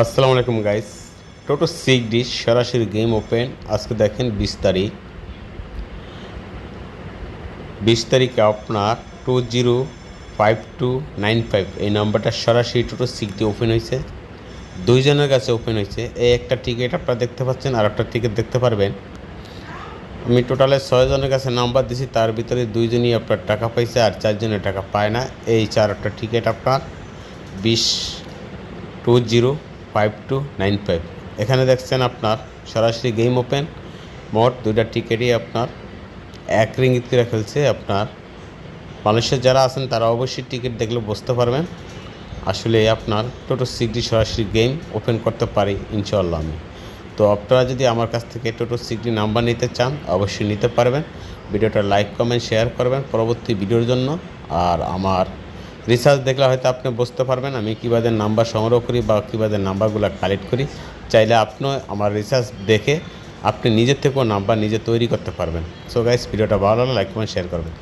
আসসালামু আলাইকুম গাইস টোটো সিক ডিশ সরাসরি গেম ওপেন আজকে দেখেন বিশ তারিখ। বিশ তারিখে আপনার two zero five two nine five এই নাম্বারটা সরাসরি টোটো সিক ওপেন হয়েছে। দুইজনের কাছে ওপেন হয়েছে। এই একটা টিকিট আপনারা দেখতে পাচ্ছেন, আর একটা টিকিট দেখতে পারবেন। আমি টোটালে ছয়জনের কাছে নাম্বার দিছি, তার ভিতরে দুইজনই আপনার টাকা পাইছে আর চারজনের টাকা পায় না। এই চারটা টিকিট আপনার। বিশ two zero five two nine five এখানে দেখছেন আপনার সরাসরি গেম ওপেন মোট দুইটা টিকিটই আপনার এক রিঙ্গিত করে খেলছে আপনার। মানুষের যারা আছেন তারা অবশ্যই টিকিট দেখলে বুঝতে পারবেন। আসলে আপনার টোটো সিগডি সরাসরি গেম ওপেন করতে পারি ইনশাল্লাহ আমি। তো আপনারা যদি আমার কাছ থেকে টোটো সিগডি নাম্বার নিতে চান, অবশ্যই নিতে পারবেন। ভিডিওটা লাইক কমেন্ট শেয়ার করবেন পরবর্তী ভিডিওর জন্য। আর আমার রিসার্চ দেখলে হয়তো আপনি বুঝতে পারবেন, আমি কীভাবে নাম্বার সংগ্রহ করি বা কীভাবে নাম্বারগুলো কালেক্ট করি। চাইলে আপনিও আমার রিসার্চ দেখে আপনি নিজের থেকেও নাম্বার নিজে তৈরি করতে পারবেন। সো গাইস ভিডিওটা ভালো লাগলে লাইক কমেন্ট শেয়ার করবেন।